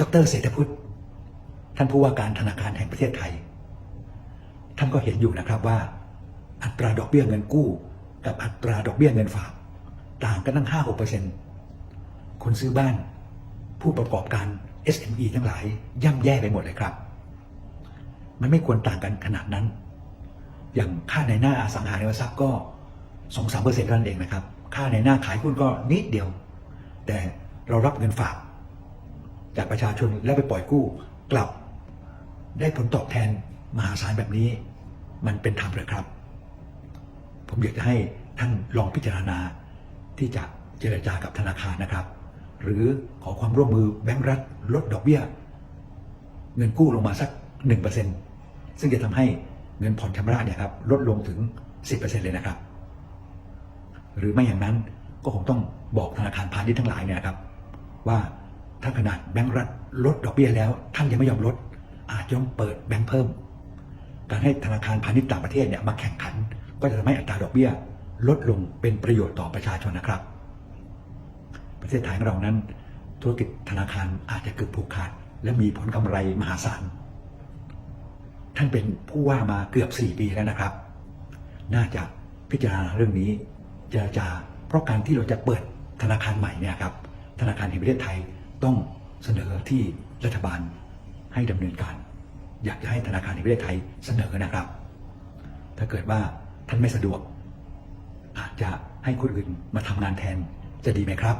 ดรเศรษฐพุทธท่านผู้ว่าการธนาคารแห่งประเทศไทย ท่านก็เห็นอยู่นะครับว่า อัตราดอกเบี้ยเงินกู้ กับอัตราดอกเบี้ยเงินฝาก ต่างกันตั้ง 5 6เปอร์เซ็นต์คนซื้อบ้าน ผู้ประกอบการ SME ทั้งหลายย่ำแย่ไปหมดเลยครับ มันไม่ควรต่างกันขนาดนั้น อย่างค่าในหน้าอสังหาริมทรัพย์ก็สองสามเปอร์เซ็นต์นั่นเองนะครับ ค่าในหน้าขายหุ้นก็นิดเดียว แต่เรารับเงินฝาก จากประชาชนแล้วไปปล่อยกู้กลับ ได้ผลตอบแทนมหาศาลแบบนี้ มันเป็นธรรมหรือครับ ผมอยากจะให้ท่านลองพิจารณาที่จะเจรจากับธนาคารนะครับ หรือขอความร่วมมือแบงก์รัฐลดดอกเบี้ย เงินกู้ลงมาสัก 1%ซึ่งจะทำให้เงินผ่อนชำระเนี่ยครับลดลงถึง 10%เลยนะครับ หรือไม่อย่างนั้นก็คงต้องบอกธนาคารพาณิชย์ทั้งหลายเนี่ยครับว่า ถ้าขนาดแบงก์รัฐลดดอกเบี้ยแล้ว ท่านยังไม่ยอมลด อาจจะต้องเปิดแบงก์เพิ่ม การให้ธนาคารพาณิชย์ต่างประเทศเนี่ยมาแข่งขัน ก็จะทำให้อัตราดอกเบี้ย ลดลงเป็นประโยชน์ต่อประชาชนนะครับ ประเทศไทยของเรานั้น ธุรกิจธนาคารอาจจะเกิดผูกขาด และมีผลกำไรมหาศาลท่านเป็นผู้ว่ามาเกือบ 4 ปีแล้วนะครับ น่าจะพิจารณาเรื่องนี้เจรจา เพราะการที่เราจะเปิดธนาคารใหม่เนี่ยครับ ธนาคารแห่งประเทศไทย ต้องเสนอที่รัฐบาลให้ดำเนินการ อยากจะให้ธนาคารแห่งประเทศไทยเสนอนะครับ ถ้าเกิดว่าท่านไม่สะดวก อาจจะให้คนอื่นมาทำงานแทนจะดีไหมครับ